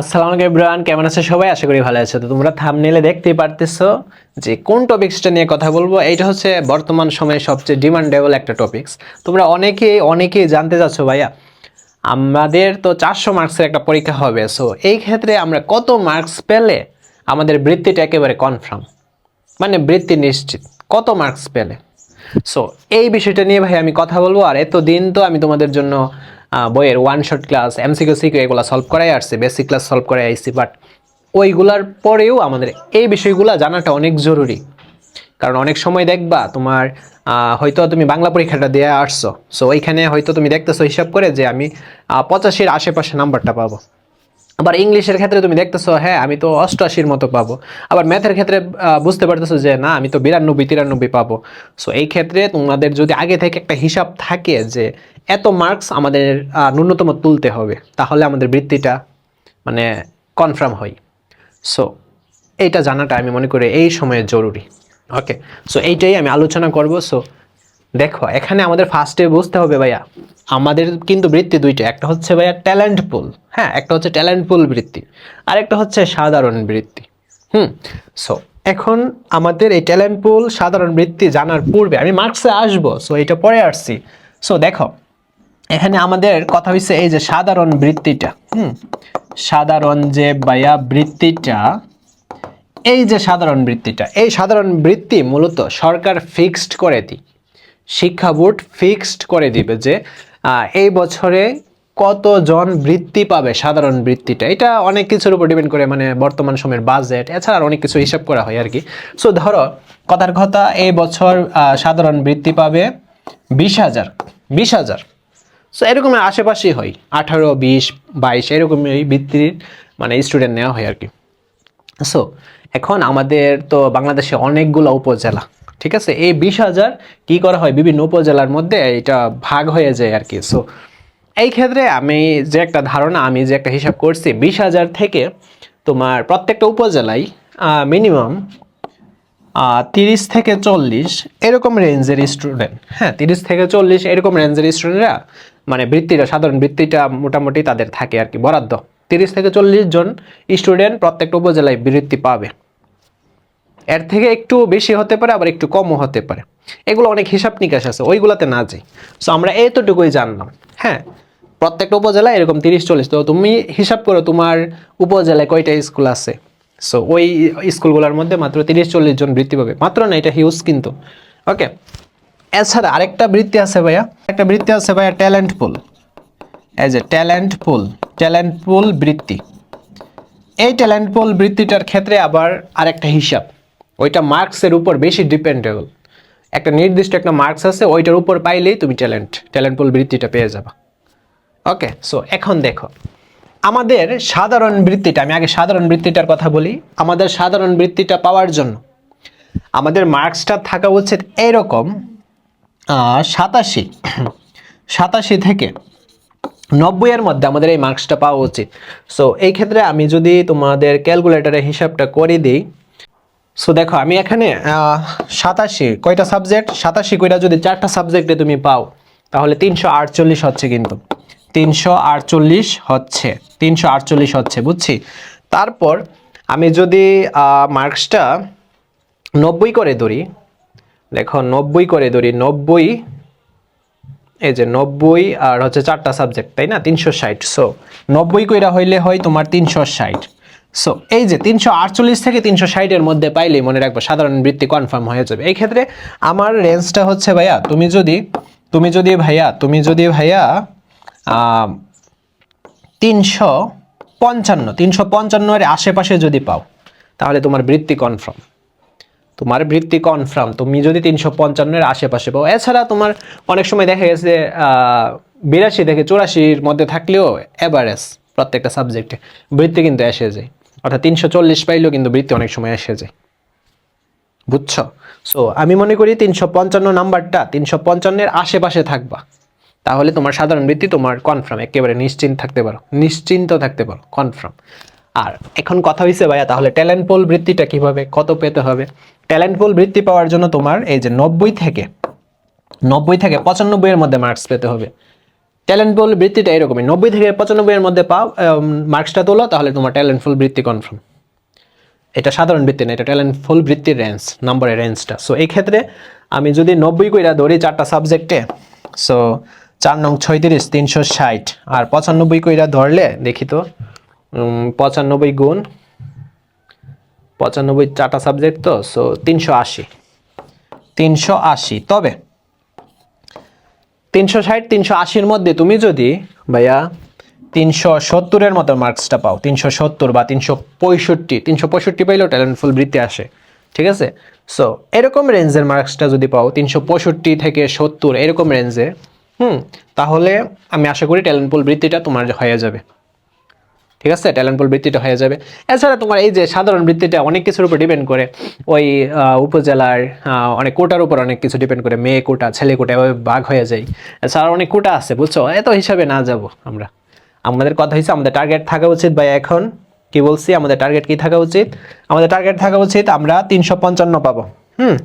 আসসালামু আলাইকুম ইব্রাহান কেমন আছে সবাই? আশা করি ভালো আছে। তো তোমরা থামনেলে দেখতেই পারতেছো যে কোন টপিক্সটা নিয়ে কথা বলব। এইটা হচ্ছে বর্তমান সময়ে সবচেয়ে ডিমান্ডেবল একটা টপিক্স তোমরা অনেকেই অনেকেই জানতে চাচ্ছ, ভাইয়া, আমাদের তো চারশো মার্কসের একটা পরীক্ষা হবে। সো এই ক্ষেত্রে আমরা কত মার্কস পেলে আমাদের বৃত্তিটা একেবারে কনফার্ম মানে বৃত্তি নিশ্চিত। কত মার্কস পেলে? সো এই বিষয়টা নিয়ে ভাই আমি কথা বলব। আর এতদিন তো আমি তোমাদের জন্য বইয়ের one shot class MCQ CQ এগুলো সলভ করাই আসছে বেসিক ক্লাস সলভ করাই আসছি বাট ওইগুলার পরেও আমাদের এই বিষয়গুলো জানাটা অনেক জরুরি। কারণ অনেক সময় দেখবা তোমার হয়তো তুমি বাংলা পরীক্ষাটা দিয়ে আসছো সো ওইখানে হয়তো তুমি দেখতেছো হিসাব করে যে আমি পঁচাশির আশেপাশে নাম্বারটা পাবো। আবার ইংলিশের ক্ষেত্রে তুমি দেখতেছো হ্যাঁ আমি তো অষ্টআশির মতো পাবো। আবার ম্যাথের ক্ষেত্রে বুঝতে পারতেছো যে, না, আমি তো বিরানব্বই, তিরানব্বই পাবো। সো এই ক্ষেত্রে তোমাদের যদি আগে থেকে একটা হিসাব থাকে যে, এত মার্কস আমাদের ন্যূনতম তুলতে হবে, তাহলে আমাদের বৃত্তিটা মানে কনফার্ম হয়। সো এইটা জানাটা আমি মনে করি এই সময়ে জরুরি। ওকে সো এইটাই আমি আলোচনা করব। সো দেখো, এখানে আমাদের ফার্স্টে বুঝতে হবে ভাইয়া আমাদের কিন্তু বৃত্তি দুইটা, একটা হচ্ছে ভাইয়া ট্যালেন্ট পুল হ্যাঁ একটা হচ্ছে ট্যালেন্ট পুল বৃত্তি, আর একটা হচ্ছে সাধারণ বৃত্তি, হুম? সো এখন আমাদের এই ট্যালেন্ট পুল সাধারণ বৃত্তি জানার পূর্বে, আমি মার্কসে আসব সো এটা পরে আসছি। সো দেখো, এখানে আমাদের কথা হচ্ছে এই যে সাধারণ বৃত্তিটা, হুম? সাধারণ যে ভাইয়া বৃত্তিটা, এই যে সাধারণ বৃত্তিটা, এই সাধারণ বৃত্তি মূলত সরকার ফিক্সড করে দিই, শিক্ষা বোর্ড ফিক্সড করে দিবে যে এই বছরে কতজন বৃত্তি পাবে সাধারণ বৃত্তিটা? এটা অনেক কিছুর উপর ডিপেন্ড করে মানে বর্তমান সময়ের বাজেট এছাড়া অনেক কিছু হিসাব করা হয় আর কি। সো ধরো, কথার কথা, এই বছর সাধারণ বৃত্তি পাবে বিশ হাজার বিশ হাজার। সো এরকম আশেপাশেই হয়, আঠারো, বিশ, বাইশ, এরকম এরকমই বৃত্তির মানে স্টুডেন্ট নেওয়া হয় আর কি। সো এখন আমাদের তো বাংলাদেশে অনেকগুলো উপজেলা। ঠিক আছে? এই বিশ হাজার কী করা হয়? বিভিন্ন উপজেলার মধ্যে এটা ভাগ হয়ে যায় আর কি। সো এই ক্ষেত্রে আমি যে একটা ধারণা, আমি যে একটা হিসাব করছি, বিশ হাজার থেকে তোমার প্রত্যেকটা উপজেলায় মিনিমাম তিরিশ থেকে চল্লিশ এরকম রেঞ্জের স্টুডেন্ট হ্যাঁ তিরিশ থেকে চল্লিশ এরকম রেঞ্জের স্টুডেন্টরা মানে বৃত্তিটা, সাধারণ বৃত্তিটা মোটামুটি তাদের থাকে আর কি, বরাদ্দ। তিরিশ থেকে চল্লিশ জন স্টুডেন্ট প্রত্যেকটা উপজেলায় বৃত্তি পাবে। এর থেকে একটু বেশি হতে পারে, আবার একটু কমও হতে পারে। এগুলো অনেক হিসাব নিকাশ আছে, ওইগুলোতে না যাই। সো আমরা এতটুকুই জানলাম। হ্যাঁ প্রত্যেকটা উপজেলায় এরকম তিরিশ, চল্লিশ, তো তুমি হিসাব করো তোমার উপজেলায় কয়টা স্কুল আছে? সো ওই স্কুলগুলোর মধ্যে মাত্র তিরিশ, চল্লিশ জন বৃত্তি পাবে। মাত্র না, এটা হিউজ কিন্তু। ওকে এছাড়া আরেকটা বৃত্তি আছে ভাইয়া। একটা বৃত্তি আছে ভাইয়া ট্যালেন্ট পুল এই এ ট্যালেন্ট পুল ট্যালেন্ট পুল বৃত্তি। এই ট্যালেন্ট পুল বৃত্তিটার ক্ষেত্রে আবার আরেকটা হিসাব। ওইটা মার্কসের উপর বেশি ডিপেন্ডেবল একটা নির্দিষ্ট একটা মার্কস আছে, ওইটার উপর পাইলেই তুমি ট্যালেন্ট ট্যালেন্ট পুল বৃত্তিটা পেয়ে যাবা। ওকে সো এখন দেখো, আমাদের সাধারণ বৃত্তিটা, আমি আগে সাধারণ বৃত্তিটার কথা বলি, আমাদের সাধারণ বৃত্তিটা পাওয়ার জন্য আমাদের মার্কসটা থাকা উচিত এরকম সাতাশি। সাতাশি থেকে নব্বইয়ের মধ্যে আমাদের এই মার্কসটা পাওয়া উচিত। সো এই ক্ষেত্রে আমি যদি তোমাদের ক্যালকুলেটরে হিসাবটা করে দিই সো দেখো, আমি এখানে সাতাশি, কয়টা সাবজেক্ট সাতাশি কয়টা যদি চারটা সাবজেক্টে তুমি পাও, তাহলে তিনশো আটচল্লিশ হচ্ছে কিন্তু। তিনশো আটচল্লিশ হচ্ছে, তিনশো আটচল্লিশ হচ্ছে, বুঝছি? তারপর আমি যদি মার্কসটা নব্বই করে ধরি, দেখো, নব্বই করে ধরি, নব্বই, এই যে নব্বই আর হচ্ছে চারটা সাবজেক্ট তাই না? তিনশো ষাট। সো নব্বই কইরা হইলে হয় তোমার তিনশো ষাট। সো এই যে তিনশো আটচল্লিশ থেকে তিনশো ষাটের মধ্যে পাইলেই মনে রাখব সাধারণ বৃত্তি কনফার্ম হয়ে যাবে। এই ক্ষেত্রে আমার রেঞ্জটা হচ্ছে ভাইয়া, তুমি যদি তুমি যদি ভাইয়া, তুমি যদি ভাইয়া তিনশো পঞ্চান্ন, তিনশো পঞ্চান্নের আশেপাশে যদি পাও, তাহলে তোমার বৃত্তি কনফার্ম তোমার বৃত্তি কনফার্ম তুমি যদি তিনশো পঞ্চান্নের আশেপাশে পাও। এছাড়া তোমার অনেক সময় দেখা গেছে বিরাশি থেকে চুরাশির মধ্যে থাকলেও অ্যাভারেজ প্রত্যেকটা সাবজেক্টে বৃত্তি কিন্তু এসে যায়। অর্থাৎ তিনশো চল্লিশ পাইলেও কিন্তু বৃত্তি অনেক সময় এসে যায়। বুঝছ? সো আমি মনে করি তিনশো পঞ্চান্ন নাম্বারটা তিনশো পঞ্চান্নের আশেপাশে থাকবা। তাহলে তোমার সাধারণ বৃত্তি তোমার কনফার্ম একেবারে নিশ্চিন্ত থাকতে পারো। নিশ্চিন্ত থাকতে পারো কনফার্ম আর এখন কথা হয়েছে ভাইয়া, তাহলে ট্যালেন্ট পোল বৃত্তিটা কীভাবে, কত পেতে হবে? ট্যালেন্ট পোল বৃত্তি পাওয়ার জন্য তোমার এই যে নব্বই থেকে নব্বই থেকে পঁচানব্বই এর মধ্যে মার্কস পেতে হবে। ট্যালেন্টফুল বৃত্তিটা এরকমই। নব্বই থেকে পঁচানব্বই এর মধ্যে পাও মার্কসটা তোলো, তাহলে তোমার ট্যালেন্টফুল বৃত্তি কনফার্ম এটা সাধারণ বৃত্তি না, এটা ট্যালেন্টফুল বৃত্তির রেঞ্জ নম্বরের রেঞ্জটা সো এই ক্ষেত্রে আমি যদি নব্বই কইরা ধরি চারটা সাবজেক্টে সো চার নং ছয়ত্রিশ, তিনশো ষাট। আর পঁচানব্বই কইরা ধরলে, দেখি তো পঁচানব্বই গুণ, পঁচানব্বই চারটা সাবজেক্ট তো সো তিনশো আশি। তিনশো আশি। তবে তিনশো ষাট, তিনশো আশির মধ্যে তুমি যদি ভাইয়া তিনশো সত্তরের মতো মার্কসটা পাও, তিনশো সত্তর বা তিনশো পঁয়ষট্টি তিনশো পঁয়ষট্টি পাইলেও ট্যালেন্টফুল বৃত্তি আসে, ঠিক আছে? সো এরকম রেঞ্জের মার্কসটা যদি পাও, তিনশো পঁয়ষট্টি থেকে সত্তর এরকম রেঞ্জে হুম, তাহলে আমি আশা করি ট্যালেন্টফুল বৃত্তিটা তোমার হয়ে যাবে। ঠিক আছে? ট্যালেন্টফুল বৃত্তিটা হয়ে যাবে। এছাড়া তোমার এই যে সাধারণ বৃত্তিটা অনেক কিছুর উপর ডিপেন্ড করে। ওই উপজেলার অনেক কোটার উপর অনেক কিছু ডিপেন্ড করে। মেয়ে কোটা, ছেলে কোটা এভাবে ভাগ হয়ে যায়। এছাড়া অনেক কোটা আছে, বুঝছ? এত হিসাবে না যাব আমরা। আমাদের কথা হচ্ছে আমাদের টার্গেট থাকা উচিত ভাই এখন। কি বলছি? আমাদের টার্গেট কি থাকা উচিত? আমাদের টার্গেট থাকা উচিত, আমরা তিনশো পঞ্চান্ন পাবো। হুম?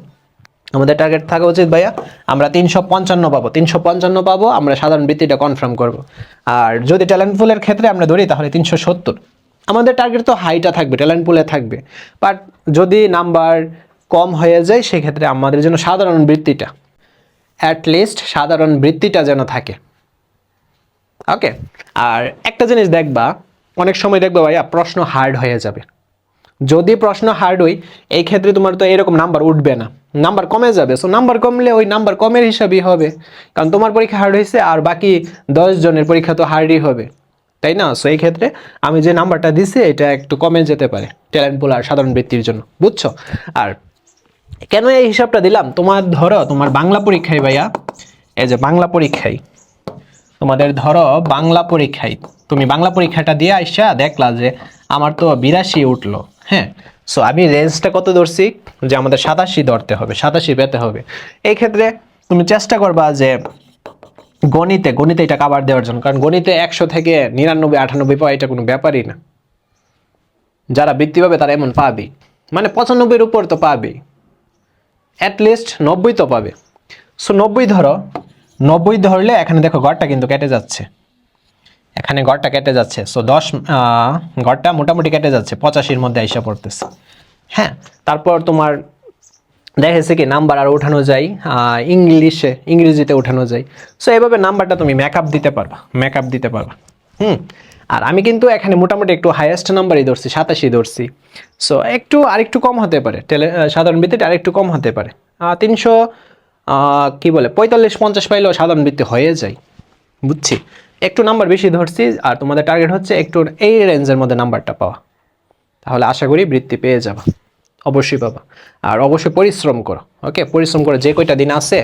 আমাদের টার্গেট থাকা উচিত ভাইয়া। আমরা তিনশো পঞ্চান্ন পাবো। তিনশো পঞ্চান্ন পাবো, আমরা সাধারণ বৃত্তিটা কনফার্ম করব। আর যদি ট্যালেন্ট পুলের ক্ষেত্রে আমরা ধরি, তাহলে তিনশো সত্তর। আমাদের টার্গেট তো হাইটা থাকবে ট্যালেন্ট পুলে থাকবে। বাট যদি নাম্বার কম হয়ে যায়, সেক্ষেত্রে আমাদের জন্য সাধারণ বৃত্তিটা অ্যাট লিস্ট সাধারণ বৃত্তিটা যেন থাকে। ওকে আর একটা জিনিস দেখবা, অনেক সময় দেখবা ভাইয়া, প্রশ্ন হার্ড হয়ে যাবে। যদি প্রশ্ন হার্ড হয়, এই ক্ষেত্রে তোমার তো এরকম নাম্বার উঠবে না। নাম্বার কমে যাবে। সো নাম্বার কমলে ওই নাম্বার কমের হিসাবই হবে। কারণ তোমার পরীক্ষা হার্ড হয়েছে আর বাকি দশ জনের পরীক্ষা তো হার্ডই হবে। তাই না? সো এই ক্ষেত্রে আমি যে নাম্বারটা দিছি, এটা একটু কমে যেতে পারে ট্যালেন্ট পুল আর সাধারণ বৃত্তির জন্য। বুঝছ? আর কেন এই হিসাবটা দিলাম? তোমার ধরো, তোমার বাংলা পরীক্ষায় ভাইয়া, এই যে বাংলা পরীক্ষায়, তোমাদের ধরো বাংলা পরীক্ষায়, তুমি বাংলা পরীক্ষাটা দিয়ে আইসা দেখলা যে আমার তো বিরাশি উঠল। হ্যাঁ। সো আমি রেঞ্জটা কত ধরছি? যে আমাদের সাতাশি ধরতে হবে, সাতাশি পেতে হবে। এই ক্ষেত্রে তুমি চেষ্টা করবা যে গণিতে গণিতে এটা কাবার দেওয়ার জন্য। কারণ গণিতে একশো থেকে নিরানব্বই, আটানব্বই পাওয়া এটা কোনো ব্যাপারই না। যারা বৃত্তি পাবে তারা এমন পাবেই। মানে পঁচানব্বইয়ের উপর তো পাবেই অ্যাটলিস্ট নব্বই তো পাবে। সো নব্বই ধরো। নব্বই ধরলে এখানে দেখো গড়টা কিন্তু কেটে যাচ্ছে। এখানে গড়টা কেটে যাচ্ছে। সো দশ গড়টা মোটামুটি কেটে যাচ্ছে। পঁচাশির মধ্যে আইসা পড়তেছে। হ্যাঁ তারপর তোমার দেখেছে কি, নাম্বার আর ওঠানো যায় ইংলিশে, ইংরেজিতে ওঠানো যায়। সো এভাবে নাম্বারটা তুমি মেকআপ দিতে পারবা মেকআপ দিতে পারবা। হুম, আর আমি কিন্তু এখানে মোটামুটি একটু হাইয়েস্ট নাম্বারই ধরছি সাতাশি ধরছি। সো একটু আরেকটু কম হতে পারে। টেলে সাধারণ বৃত্তিটা আরেকটু কম হতে পারে। তিনশো কি বলে, পঁয়তাল্লিশ, পঞ্চাশ পাইলেও সাধারণ বৃত্তি হয়ে যায়। বুঝছি। একটু নাম্বার বেশি ধরছি আর তোমাদের টার্গেট হচ্ছে একটু এই রেঞ্জের মধ্যে নাম্বারটা পাওয়া। তাহলে আশা করি বৃত্তি পেয়ে যাবা। অবশ্যই পাবা। আর অবশ্যই পরিশ্রম করো ওকে পরিশ্রম করো, যে কয়টা দিন আছে,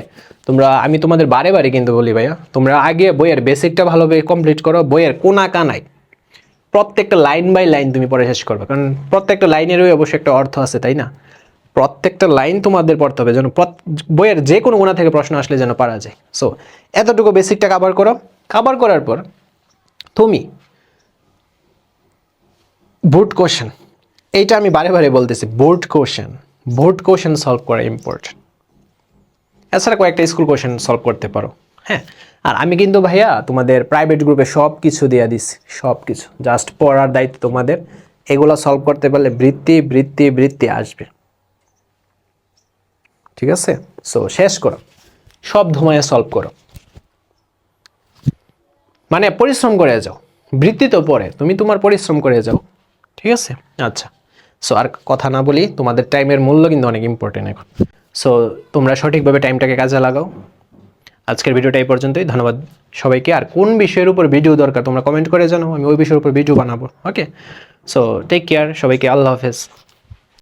তোমরা, আমি তোমাদের বারে বারে কিন্তু বলি ভাইয়া, তোমরা আগে বইয়ের বেসিকটা ভালোভাবে কমপ্লিট করো, বইয়ের কোনা কানায় প্রত্যেকটা লাইন বাই লাইন তুমি পরে শেষ করবে। কারণ প্রত্যেকটা লাইনেরই অবশ্যই একটা অর্থ আছে, তাই না? প্রত্যেকটা লাইন তোমাদের পড়তে হবে, যেন বইয়ের যে কোনো গোনা থেকে প্রশ্ন আসলে যেন পারা যায়। সো এতটুকু বেসিকটা কাভার করো। কাভার করার পর তুমি বোর্ড কোশ্চেন এইটা আমি বারে বারে বলতেছি board question board question solve করা ইম্পর্টেন্ট এছাড়া কয়েকটা স্কুল কোশ্চেন সলভ করতে পারো হ্যাঁ? আর আমি কিন্তু ভাইয়া তোমাদের প্রাইভেট গ্রুপে সব কিছু দিয়ে দিছি সব কিছু জাস্ট পড়ার দায়িত্ব তোমাদের, এগুলো সলভ করতে পারলে বৃত্তি বৃত্তি বৃত্তি আসবে। ঠিক আছে? সো শেষ করো। সব ধুমায় সলভ করো। মানে পরিশ্রম করে যাও। বৃত্তি তো পরে তুমি তোমার পরিশ্রম করে যাও। ঠিক আছে? আচ্ছা। সো আর কথা না বলি, তোমাদের টাইমের মূল্য কিন্তু অনেক ইম্পর্টেন্ট এখন। সো তোমরা সঠিকভাবে টাইমটাকে কাজে লাগাও। আজকের ভিডিওটা এই পর্যন্তই। ধন্যবাদ সবাইকে। আর কোন বিষয়ের উপর ভিডিও দরকার, তোমরা কমেন্ট করে জানাও। আমি ওই বিষয়ের উপর ভিডিও বানাবো। ওকে সো টেক কেয়ার সবাইকে আল্লাহ হাফেজ।